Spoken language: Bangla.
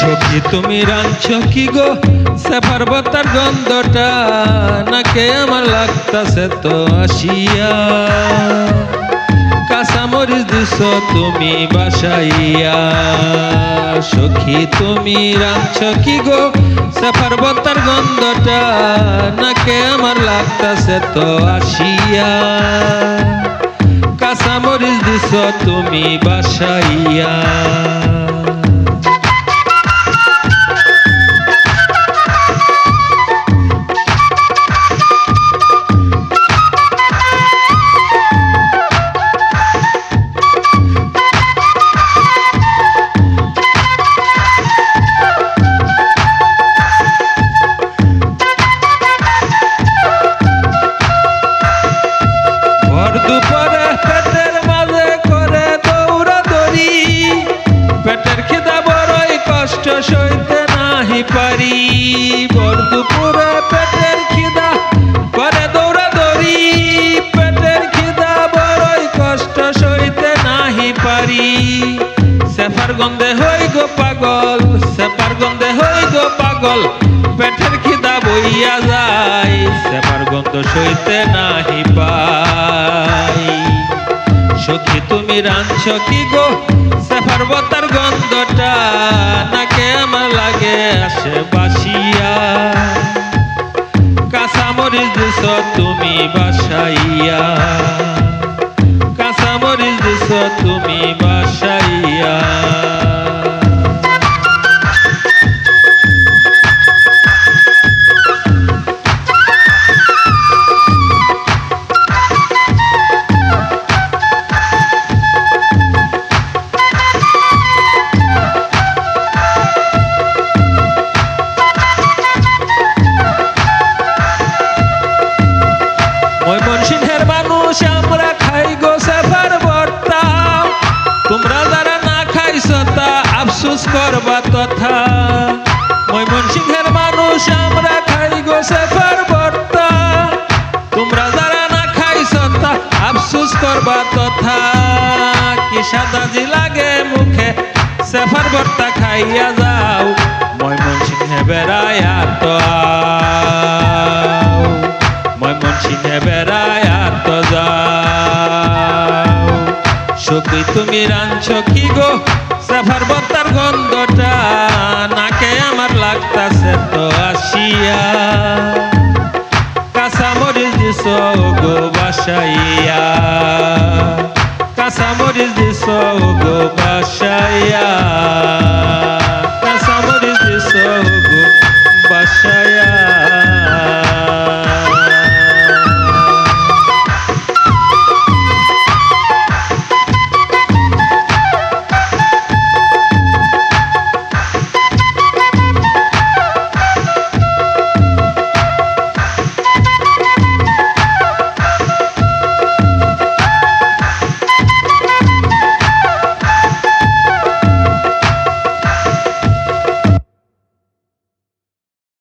সখী, তুমি রাঁধছ কি গো? সে পার্বতার গন্ধটা নাকে আমার লাগতাছে তো আসিয়া। কাঁচামরিচ দিছ তুমি বাসাইয়া। সখী, তুমি রাঁধছ কি গো? সে পার্বতার গন্ধটা নাকে আমার লাগতাছে তো আসিয়া। কাঁচামরিচ দিছ তুমি বাসাইয়া। পারি। ভর দুপুরে পেটের খিদা করে দৌড়া দৌড়ি পেটের খিদা, বড়ই কষ্ট, সইতে নাহি পারি। সেফার গন্ধে হই গো পাগল সেফার গন্ধে হই গো পাগল। পেটের খিদা বইয়া যায় সেফার গন্ধ সইতে নাহি পাই। সখী তুমি রাঁধছ কি গো? সেফার বতার গন্ধটা নাকে আমার লাগে আসে বাসিয়া। কাঁচামরিচ দিছ তুমি বাসাইয়া। কাঁচামরিচ দিছ তুমি মানুষ আমরা খাই গো সেফার বর্তা। তোমরা যারা না খাইছ তা আফসোস করবা তথা। ময়মনসিংহের মানুষ আমরা খাই গো সেফার বর্তা। তোমরা যারা না খাইছ তা আফসোস করবা তথা। কি সাদাজি লাগে মুখে সেফার বর্তা খাইয়া যাও। ময়মনসিংহে বেড়ায়া তো তুমি রাঁধছ কি গো? সাফার বত্তার গন্ধটা নাকে আমার লাগতাছে তো আসিয়া। কাঁচামরিচ দিস গো বাসাইয়া। কাঁচামরিচ দিছ গো বাসাইয়া